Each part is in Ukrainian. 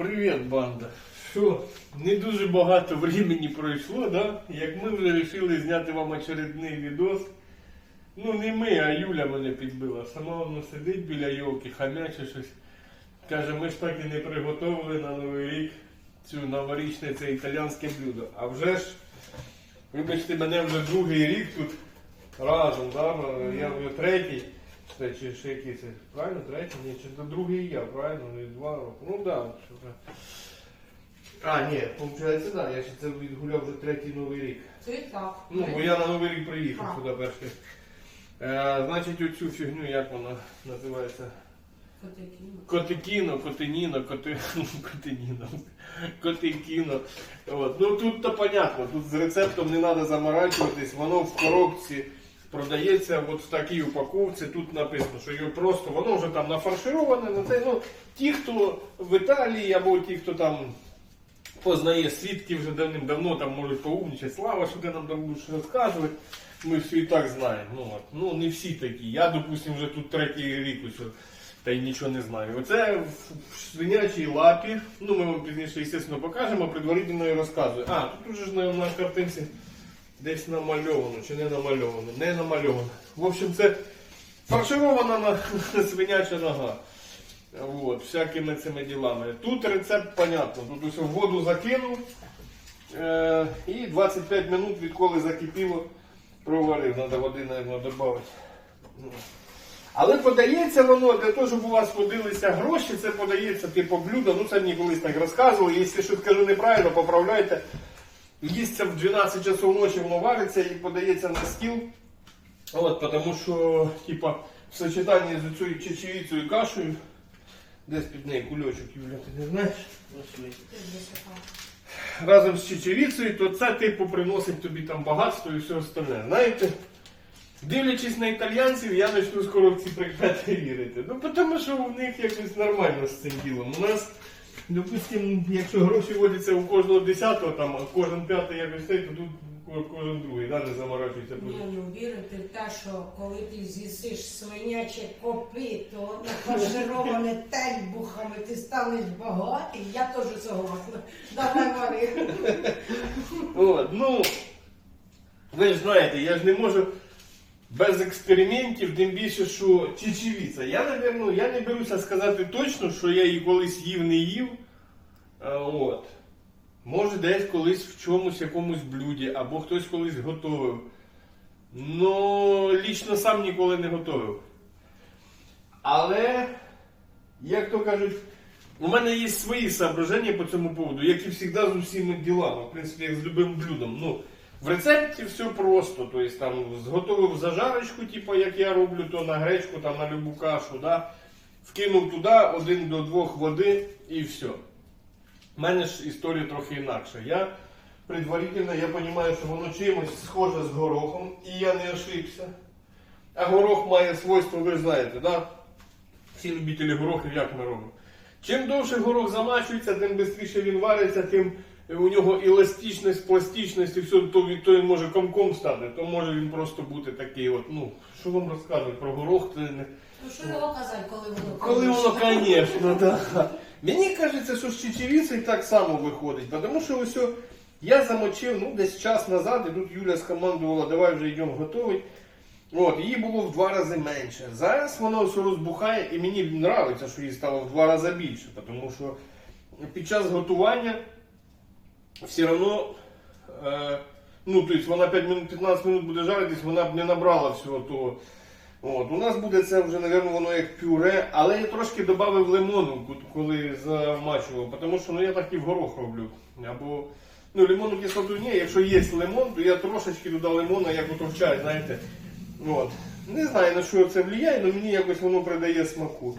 Привіт, банда. Що, не дуже багато времени пройшло, да? Як ми вже вирішили зняти вам очередний відос. Ну не ми, а Юля мене підбила. Сама вона сидить біля йолки, хамяче щось. Каже, ми ж так і не приготували на Новий рік цю новорічне це італійське блюдо. А вже ж, вибачте, мене вже другий рік тут разом, да? я вже третій. Це чи ще який це? Правильно, третій? Ні, чи це другий я, правильно? Не два роки. Ну да, що так. А, ні, виходить, да, я ще це відгуляв вже третій новий рік. Це так. Ну, бо я на Новий рік приїхав А. сюди перший. Е, значить, оцю фігню, як вона називається? Котикіно. Котикіно, котиніно, коти... котиніно, котикіно. От. Ну тут то понятно, тут з рецептом не треба заморачуватись, воно в коробці продається от в такій упаковці, тут написано, що його просто, воно вже там нафаршироване, на те, ну, ті, хто в Італії або ті, хто там познає свідки вже давним-давно там можуть поумнічати. Слава, що ти нам будеш розказувати. Ми все і так знаємо. Ну, от. ну не всі такі. Я, допустим, вже тут третій рік ось, та й нічого не знаю. Оце в свинячій лапі. Ну, ми вам пізніше, звісно, покажемо, предварительно і розказую. А, тут уже ж на, на картинці десь намальовано чи не намальовано. Не намальовано. В общем, це фарширована на, свиняча нога. Вот, всякими цими ділами. Тут рецепт понятно. Тут усе в воду закинув е, і 25 минут відколи закипіло, проварив. Треба води, мабуть, додати. Ну. Але подається воно для того, щоб у вас ходилися гроші, це подається типу блюдо. Ну це мені колись так розказували. Якщо щось кажу неправильно, поправляйте. Їсться в 12 часов ночі, воно вариться і подається на стіл. От, тому що, типа, в сочетанні з цією чечевицею кашею, десь під нею кульочок, Юля, ти не знаєш? Разом з чечевицею, то це типу приносить тобі там багатство і все остальне. Знаєте, дивлячись на італьянців, я почну скоро в ці прикмети вірити. Ну, тому що у них якось нормально з цим ділом. У нас, допустимо, якщо гроші водяться у кожного десятого, там, а кожен п'ятий якось цей, то тут ко- кожен другий, да, не заморачується. Ні, ну вірити в те, що коли ти з'їсиш свиняче копито, нафаршироване тельбухами, ти станеш багатий, я теж согласна. Давай вари. От, ну, ви ж знаєте, я ж не можу без експериментів, тим більше, що чечевіця. Я, напевно, я не беруся сказати точно, що я її колись їв, не їв. От. Може, десь колись в чомусь якомусь блюді, або хтось колись готовив. Ну, лічно сам ніколи не готовив. Але, як то кажуть, у мене є свої соображення по цьому поводу, як і завжди з усіма ділами, в принципі, як з любим блюдом. Ну, в рецепті все просто. Тобто там зготовив зажарочку, типу, як я роблю, то на гречку, там на любу кашу, да? вкинув туди один до двох води і все. У мене ж історія трохи інакша. Я предварительно я розумію, що воно чимось схоже з горохом, і я не ошибся. А горох має свойство, ви знаєте, да? всі любителі горохів, як ми робимо. Чим довше горох замачується, тим швидше він вариться, тим у нього еластичність, пластичність і все, то, він- то він може комком стати, то може він просто бути такий от, ну, що вам розказувати про горох, це не... Ну що його казати, коли воно Коли воно, звісно, да. Мені кажеться, що з чечевицею так само виходить, тому що ось я замочив ну, десь час назад, і тут Юля скомандувала, давай вже йдемо готовий. От, її було в два рази менше. Зараз воно все розбухає, і мені подобається, що її стало в два рази більше, тому що під час готування все одно, е, ну, тобто вона 5 минут, 15 минут буде жаритись, вона б не набрала всього того. От, у нас буде це вже, мабуть, воно як пюре, але я трошки додав лимону, коли замачував, тому що ну, я так і в горох роблю. Або, ну, лимонну кислоту ні, якщо є лимон, то я трошечки додав лимона, як ото в чай, знаєте. От. Не знаю, на що це впливає, але мені якось воно придає смаку.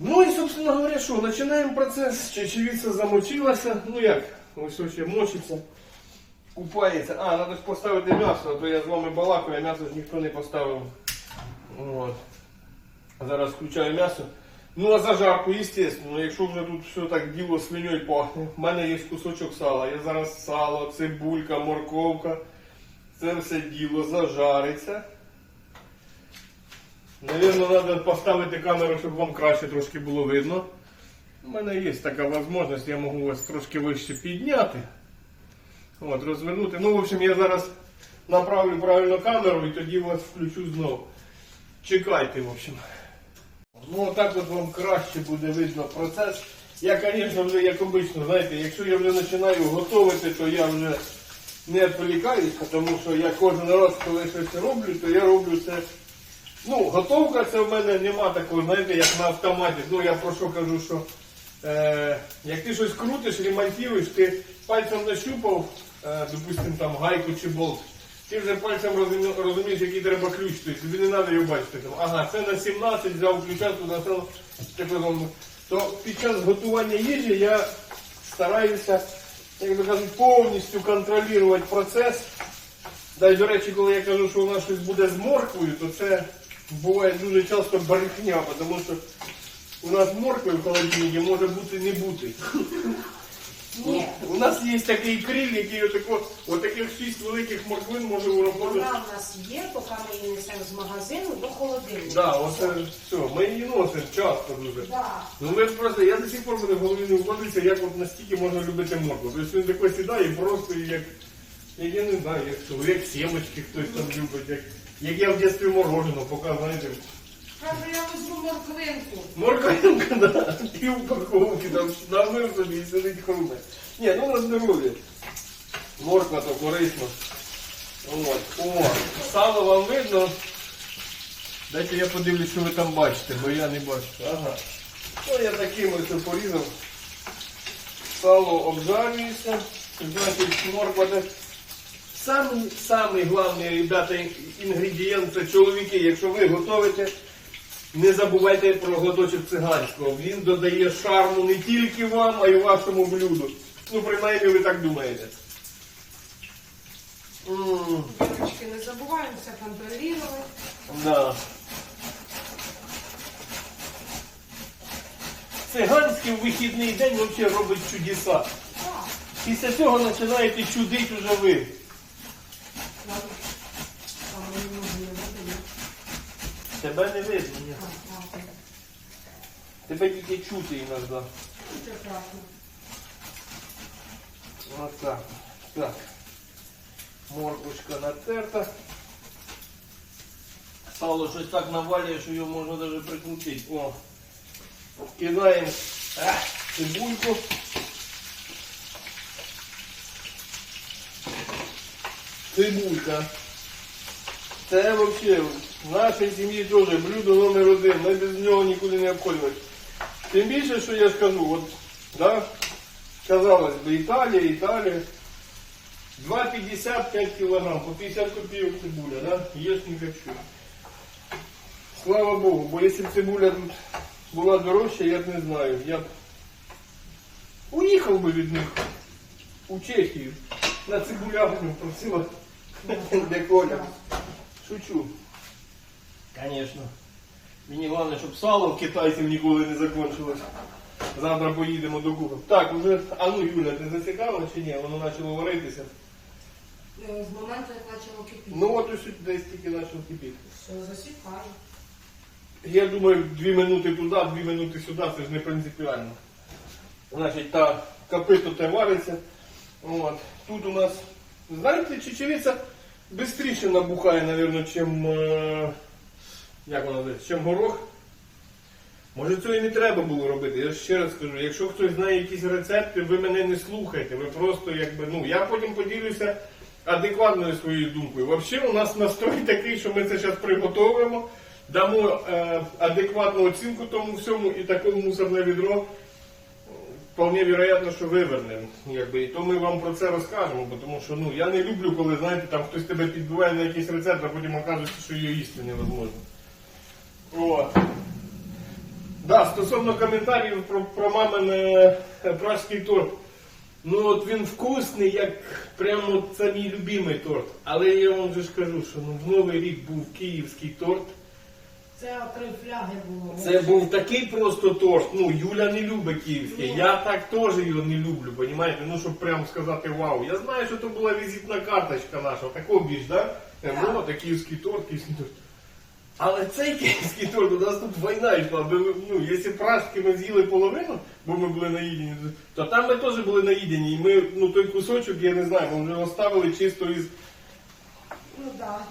Ну і, собственно говоря, що, починаємо процес. Чечевиця замочилася. Ну як, ось ще мочиться, купається. А, треба ж поставити м'ясо, а то я з вами балакаю, м'ясо ж ніхто не поставив. От. Зараз включаю м'ясо. Ну а зажарку, естественно, якщо вже тут все так діло свиньою пахне. У мене є кусочок сала. Я зараз сало, цибулька, морковка. Це все діло зажариться. Навірно, треба поставити камеру, щоб вам краще трошки було видно. У мене є така можливість, я можу вас трошки вище підняти. От, розвернути. Ну, в общем, я зараз направлю правильно камеру і тоді вас включу знову. Чекайте, в общем. Ну, отак от вам краще буде видно процес. Я, звісно, вже як обично, знаєте, якщо я вже починаю готувати, то я вже не відволікаюсь, тому що я кожен раз, коли щось роблю, то я роблю це. Ну, готовка це в мене нема такого, знаєте, як на автоматі. Ну, я про що кажу, що е, як ти щось крутиш, ремонтуєш, ти пальцем нащупав, е, допустим, там гайку чи болт, ти вже пальцем розумієш, який треба ключ, тобто тобі не треба його бачити. Там, ага, це на 17, взяв ключа, туди став. То під час готування їжі я стараюся, як би кажуть, повністю контролювати процес. Дай, до речі, коли я кажу, що у нас щось буде з морквою, то це буває дуже часто брехня, тому що у нас моркви в холодильнику може бути не бути. Ні. У нас є такий криль, який отако, отаких шість великих морквин може уроботити. Вона в нас є, поки ми її несемо з магазину до холодильника. Да, оце все, ми її носимо часто дуже. Да. Ну ми просто, я до сих пор мене в голові не вводиться, як от настільки можна любити моркву. Тобто він тако сідає просто як, як я не знаю, як, як сімочки хтось там любить, як, як я в дитинстві мороженого, поки, знаєте, Каже, я візьму морквинку. Морквинка, да, пів упаковки, там намив собі сидить хруме. Ні, ну на здоров'я. Морква то корисно. От. О, сало вам видно. Дайте я подивлюсь, що ви там бачите, бо я не бачу. Ага. Ну я таким ось порізав. Сало обжарюється. Значить, морква це самий, самий главний, ребята, інгредієнт це чоловіки. Якщо ви готуєте, не забувайте про глоточок циганського. Він додає шарму не тільки вам, а й вашому блюду. Ну, принаймні ви так думаєте. М, не забуваємося контролювати. Да. Циганський в вихідний день взагалі робить чудеса. Так. Після цього починаєте чудити вже ви. Ладно. Там мені можна не видно. Тебе не видно. ні. Тебе тільки чути іноді. Вот так. Морквочка натерта. Сало щось так навалює, що його можна навіть прикрутити. О. Кидаємо а, цибульку. Цибулька. Це взагалі в нашій сім'ї теж блюдо номер один. Ми без нього нікуди не обходимося. Тим більше, що я скажу, от, да, казалось би, Італія, Італія. 2,55 кілограм, по 50 копійок цибуля, да? Єш не хочу. Слава Богу, бо якщо б цибуля тут була дорожча, я б не знаю. Я б уїхав би від них у Чехію. На цибулярню просила де Коля. Шучу. Звісно. Мені головне, щоб сало в китайців ніколи не закончилось. Завтра поїдемо до Куби. Так, уже, а ну Юля, ти зацікавила чи ні? Воно почало варитися. Е, З моменту, як почало кипіти. Ну от ось десь тільки почав кипіти. Все, засікаю. Я думаю, дві минути туди, дві минути сюди, це ж не принципіально. Значить, та копито те вариться. От. Тут у нас, знаєте, чечевиця швидше набухає, мабуть, чим, е, як вона називається, чим горох. Може цього і не треба було робити. Я ще раз скажу, якщо хтось знає якісь рецепти, ви мене не слухайте. Ви просто якби, ну, я потім поділюся адекватною своєю думкою. Взагалі у нас настрой такий, що ми це зараз приготовуємо, дамо е, адекватну оцінку тому всьому і таке мусорне відро. Вполне вероятно, що вивернемо. Якби, і то ми вам про це розкажемо, бо тому що ну, я не люблю, коли знаєте, там хтось тебе підбиває на якийсь рецепт, а потім окажеться, що його їсти невозможно. О. Да, стосовно коментарів про, про мамин е, пражський торт. Ну от він вкусний, як прямо це мій любимий торт. Але я вам вже ж кажу, що ну, в Новий рік був київський торт. Це три фляги було. Це був такий просто торт. Ну, Юля не любить київський. Я так теж його не люблю, понімаєте? Ну, щоб прямо сказати вау. Я знаю, що це була візитна карточка наша, такого більш, да? Е, Так. Вот, а київський торт, київський торт. Але цей київський торт, у нас тут війна йшла. Ми, ну, якщо праски ми з'їли половину, бо ми були наїдені, то там ми теж були наїдені. І ми, ну той кусочок, я не знаю, ми вже оставили чисто із. Ну так.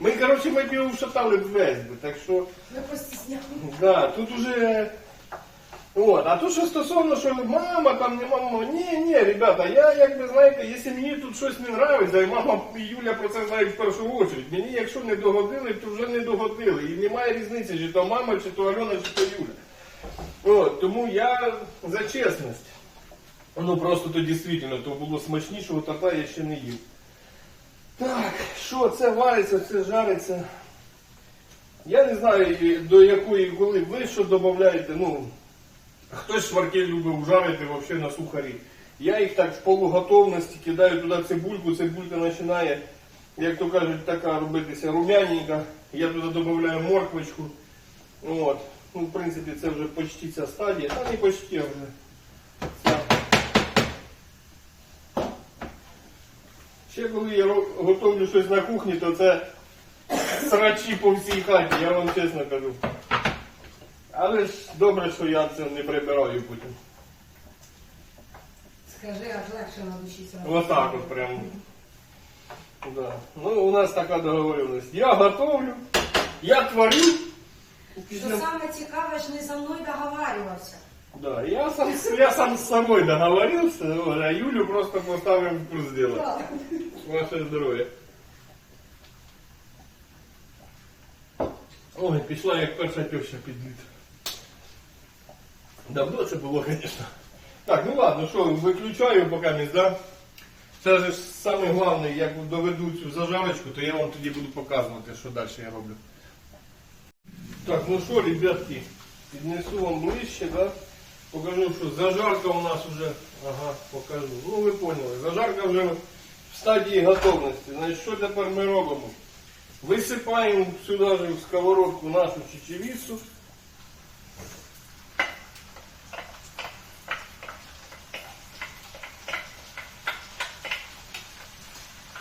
Ми, коротше, ми б його вшатали весь би, так що. Ми постісняли. Да, тут уже. От, а тут що стосовно, що мама там не мама. Ні, ні, ребята, я якби знаєте, якщо мені тут щось не нравиться, і мама і Юля про це знають в першу очередь. Мені якщо не догодили, то вже не догодили. І немає різниці, чи то мама, чи то Альона, чи то Юля. От, тому я за чесність. Ну просто то дійсно, то було смачнішого тарта я ще не їв. Так, що це вариться, це жариться. Я не знаю до якої коли ви що додаєте. Ну, хтось шварки любив жарити взагалі на сухарі. Я їх так в полуготовності кидаю туди цибульку, цибулька починає, як то кажуть, така робитися рум'яненька. Я туди додаю морквочку. От. Ну, в принципі, це вже почти ця стадія. Та не почти вже. Ще коли я готовлю щось на кухні, то це срачі по всій хаті, я вам чесно кажу. Але ж добре, що я це не прибираю потім. Скажи, аж легше на душі сразу. Вот так от прям. Да. Ну, у нас така договоренность. Я готовлю, я творю. Що Після... саме цікаве, ж не за мною договарювався. Да, я сам, я сам с собой договорился, вот, а Юлю просто поставим в курс дела. Ваше здоров'я. Ой, пішла як перша теща під лід. Давно це було, звісно. Так, ну ладно, що, виключаю поки да? Це ж саме головне, як доведу цю зажарочку, то я вам тоді буду показувати, що далі я роблю. Так, ну що, ребятки, піднесу вам ближче, да? Покажу, що зажарка у нас вже, ага, покажу. Ну ви поняли, зажарка вже в стадії готовності. Значить, що тепер ми робимо? Висипаємо сюди же в сковородку нашу чечевицю.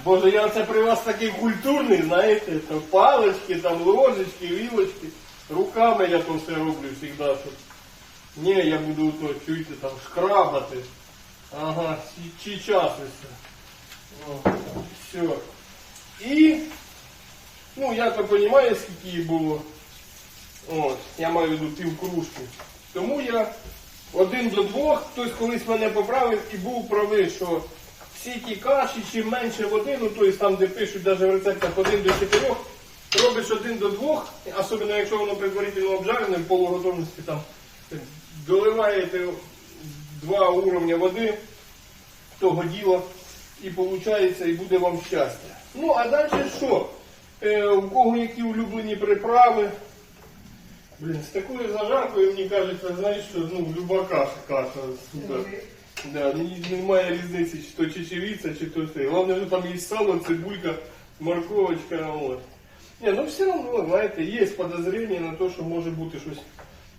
Боже, я це при вас такий культурний, знаєте, то палички, там ложечки, вілочки. Руками я то все роблю завжди. Ні, я буду то, чуєте, там шкрабати. Ага, чи, чи час все. Все. І, ну, я то розумію, скільки її було. От, я маю в пів кружки. Тому я один до двох, хтось колись мене поправив і був правий, що всі ті каші, чим менше води, ну тобто там, де пишуть навіть в рецептах один до чотирьох, робиш один до двох, особливо якщо воно предварительно обжарене, в полуготовності там доливаєте два уровня води, того діла, і виходить, і буде вам щастя. Ну, а далі що? Е, у кого які улюблені приправи? Блін, з такою зажаркою, мені кажеться, знаєш, що ну, люба каша, каша, супер. Да, ні- немає різниці, чи то чечевиця, чи то все. Головне, що там є сало, цибулька, морковочка. От. Ні, ну все одно, знаєте, є подозріння на те, що може бути щось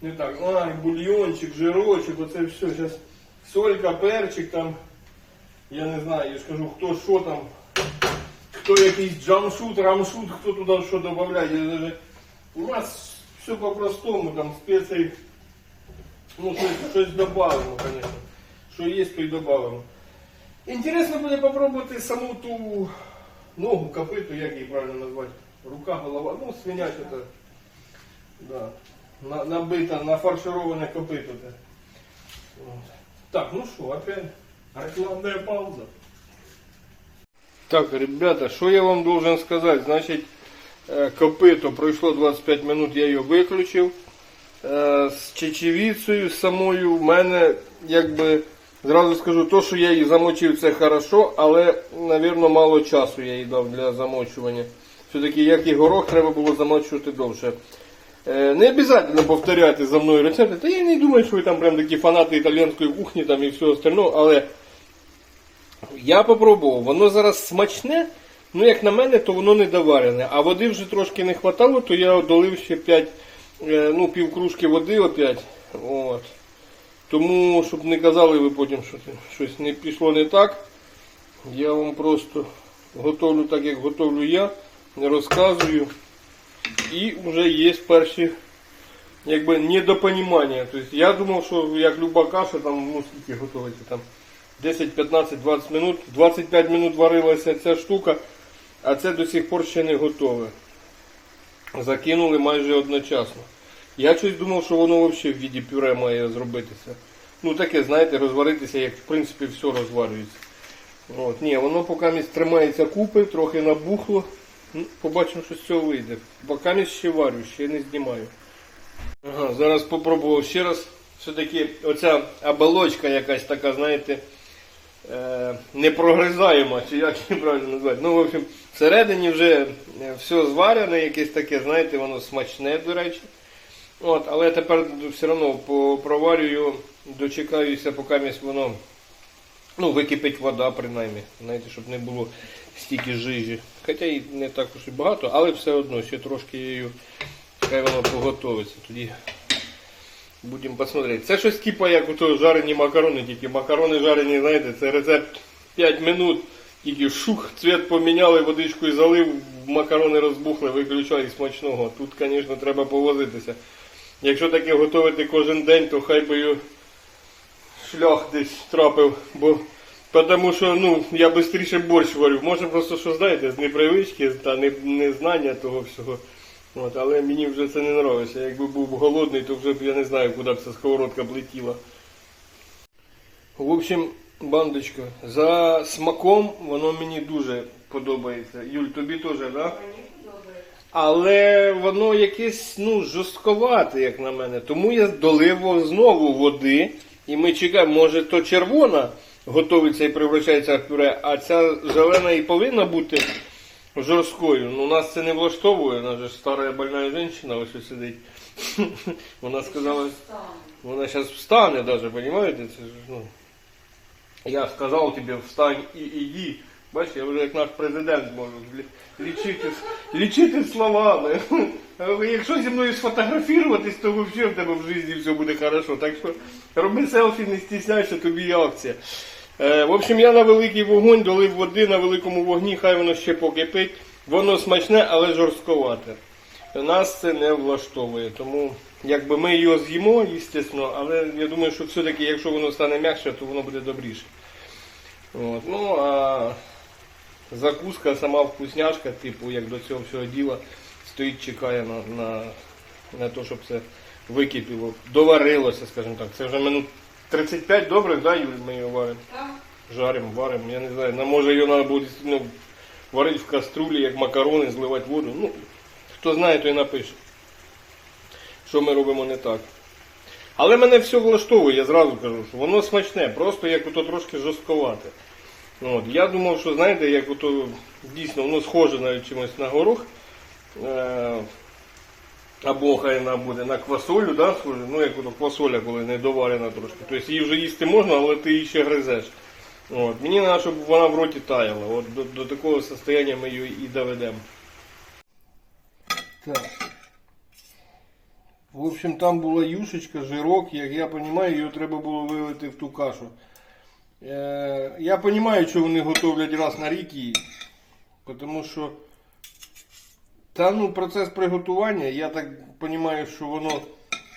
не так. Ай, бульйончик, жирочок, оце все. Зараз солька, перчик там. Я не знаю, я ж кажу, хто що там, хто якийсь джамшут, рамшут, хто туди що додає. Я даже... У нас все по-простому, там спеції, ну щось, щось додаємо, звісно. Що є, то й додаємо. Інтересно буде попробувати саму ту ногу, копиту, як її правильно назвати. Рука, голова, ну свиняча то. Да. На, набита, нафаршироване копито. Так, ну що, опять рекламная пауза. Так, ребята, що я вам должен сказати? Значить, е, копито пройшло 25 минут, я її виключив. Е, З чечевицею самою в мене, якби, зразу скажу, то, що я її замочив, це хорошо, але, напевно, мало часу я їй дав для замочування. Все-таки, як і горох, треба було замочувати довше. Е, Не обов'язково повторяти за мною рецепти. Та я не думаю, що ви там прям такі фанати італійської кухні там і всього остального, але я попробував, воно зараз смачне, ну як на мене, то воно не доварене. А води вже трошки не хватало, то я долив ще 5, ну, пів кружки води опять. От. Тому, щоб не казали ви потім, що щось не пішло не так. Я вам просто готовлю так, як готовлю я, розказую. І вже є перші якби недопонімання. Тобто я думав, що як люба каша, там ну скільки готується там 10, 15, 20 минут. 25 минут варилася ця штука, а це до сих пор ще не готове. Закинули майже одночасно. Я щось думав, що воно взагалі в віді пюре має зробитися. Ну таке, знаєте, розваритися, як в принципі все розварюється. От, ні, воно поки місць тримається купи, трохи набухло. Ну, побачимо, що з цього вийде. Поки місць ще варю, ще не знімаю. Ага, зараз попробував ще раз. Все-таки оця оболочка якась така, знаєте, е, непрогризаєма, чи як її правильно назвати. Ну, в общем, всередині вже е, все зварене, якесь таке, знаєте, воно смачне, до речі. От, але тепер все одно проварюю, дочекаюся, поки воно ну, википить вода, принаймні, знаєте, щоб не було стільки жижі. Хоча і не так уж і багато, але все одно ще трошки її, хай воно поготовиться. Тоді будемо посмотрети. Це щось типа як ото жарені макарони, тільки макарони жарені, знаєте, це рецепт 5 минут. Тільки шух, цвет поміняли, водичкою залив, макарони розбухли, виключай і смачного. Тут, звісно, треба повозитися. Якщо таке готувати кожен день, то хай би шлях десь трапив, бо тому що ну, я швидше борщ варю. Може просто що знаєте, з непривички та не, незнання того всього. От, але мені вже це не подобається. Якби був голодний, то вже б я не знаю, куди б ця сковородка б летіла. В общем, бандочка, за смаком воно мені дуже подобається. Юль, тобі теж, так? Да? Але воно якесь ну, жорстковате, як на мене. Тому я долив знову води. І ми чекаємо, може то червона готовиться і превращається в пюре, а ця зелена і повинна бути жорсткою. Ну нас це не влаштовує, вона ж стара больна жінка ось сидить. Вона сказала, вона зараз встане навіть, розумієте? Це ж, ну, я сказав тобі, встань і іди. Бачиш, я вже як наш президент можу лі- лічити, лічити словами. Якщо зі мною сфотографуватись, то взагалі в тебе в житті все буде хорошо. Так що роби селфі, не стісняйся, тобі є акція. Е, в общем, я на великий вогонь долив води на великому вогні, хай воно ще покипить. Воно смачне, але жорстковате. Нас це не влаштовує. Тому якби ми його з'їмо, звісно, але я думаю, що все-таки, якщо воно стане м'якше, то воно буде добріше. От. Ну, а закуска, сама вкусняшка, типу, як до цього всього діла, стоїть, чекає на, на, на те, щоб це википіло, доварилося, скажімо так. Це вже минут 35 добрих, да, Юль, ми його варимо? Так. Жаримо, варимо, я не знаю. На, може його треба буде ну, варити в каструлі, як макарони, зливати воду. Ну, хто знає, той напише. Що ми робимо не так. Але мене все влаштовує, я зразу кажу, що воно смачне, просто як ото трошки жорстковате. От, я думав, що знаєте, як ото дійсно воно схоже навіть чимось на горох. Е- або хай вона буде на квасолю, да, схоже, ну як ото квасоля, коли не доварена трошки. Тобто її вже їсти можна, але ти її ще гризеш. От. Мені треба, щоб вона в роті таяла. От до, до такого состояння ми її і доведемо. Так. В общем, там була юшечка, жирок, як я розумію, її треба було вилити в ту кашу. Е, я розумію, що вони готовлять раз на рік її. Тому що та ну процес приготування, я так розумію, що воно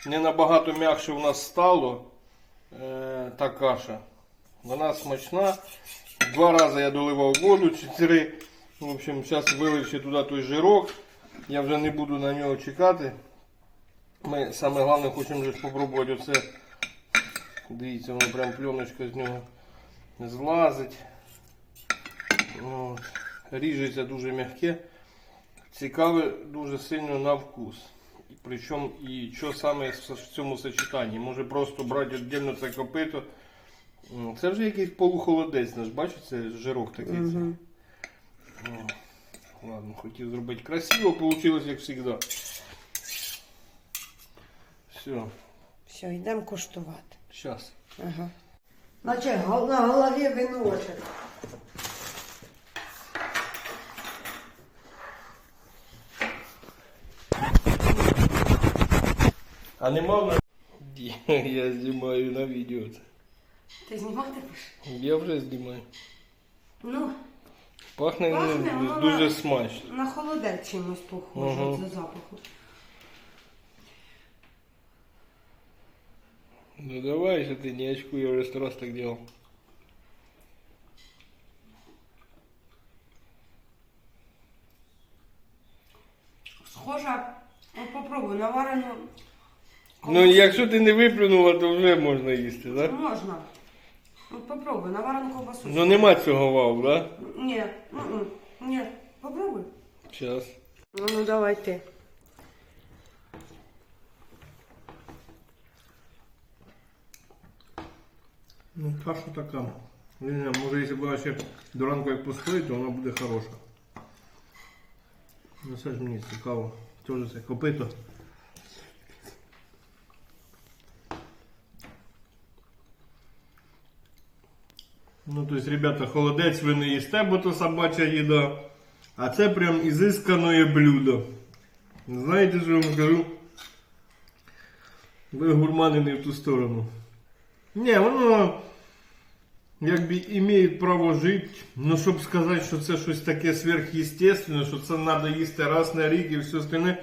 не набагато м'якше у нас стало. Е, та каша. Вона смачна. Два рази я доливав воду чи три. В общем, зараз вилив ще туди той жирок. Я вже не буду на нього чекати. Ми саме головне хочемо спробувати оце. Дивіться, воно прям пленочка з нього злазить. От. Ріжеться дуже м'яке. Цікаве дуже сильно на вкус. Причому і що саме в цьому сочетанні. Може просто брати віддільно це копито. Це вже якийсь полухолодець наш, бачите, це жирок такий. Мгм. О, Ладно, хотів зробити красиво, вийшло як завжди. Все, Все, йдемо куштувати. зараз. Ага. Наче на голові виночок. А нема в нас. Я знімаю на відео це. Ти знімати будеш? Я вже знімаю. Ну, Пахне, ну, Пахне, воно дуже на- смачно. На холодець чимось похоже Ага. за запахом. Ну давай же ты не очкуй, я уже сто раз так делал. Схоже, ну попробуй, наварену. Ну якщо ти не виплюнула, то вже можна їсти, так? Да? Можна. Ну, попробуй, наварену ковбасу. Ну нема цього вау, да? Ні, м-м, ні, попробуй. Сейчас. Ну, ну давай ти. Ну, каша така. Не знаю, може, якщо вона ще до ранку як постоїть, то вона буде хороша. Ну це ж мені цікаво. Теж це копито. Ну, то есть, ребята, холодець ви не їсте, бо то собача їда. А це прям ізискане блюдо. Знаєте, що я вам скажу? Ви гурмани не в ту сторону. Ні, воно якби імеє право жити, ну щоб сказати, що це щось таке сверхъестественне, що це треба їсти раз на рік і все остальне.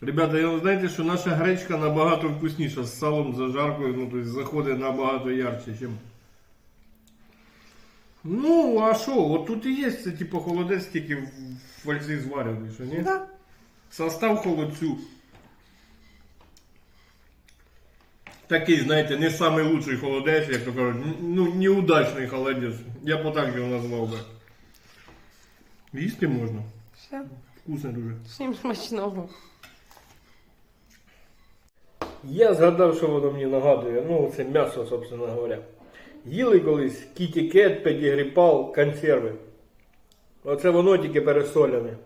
Ребята, я знаєте, що наша гречка набагато вкусніша з салом, зажаркою, ну тобто заходить набагато ярче, ніж. Ну, а що, от тут і є це типу холодець тільки в фользі зварений, що ні? Да. Состав холодцю. Такий, знаєте, не самий лучший холодець, як то кажуть, ну, неудачний холодець. Я б так його назвав би. Їсти можна. Все. Вкусно дуже. Всім смачного. Я згадав, що воно мені нагадує. Ну, це м'ясо, собственно говоря. Їли колись кітікет, педігріпал, консерви. Оце воно тільки пересолене.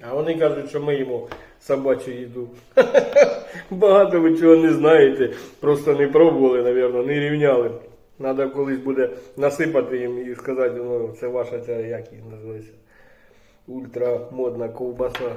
А вони кажуть, що ми їмо собачу їду. Багато ви чого не знаєте, просто не пробували, напевно, не рівняли. Треба колись буде насипати їм і сказати, ну, це ваша ця, як її називається, ультрамодна ковбаса.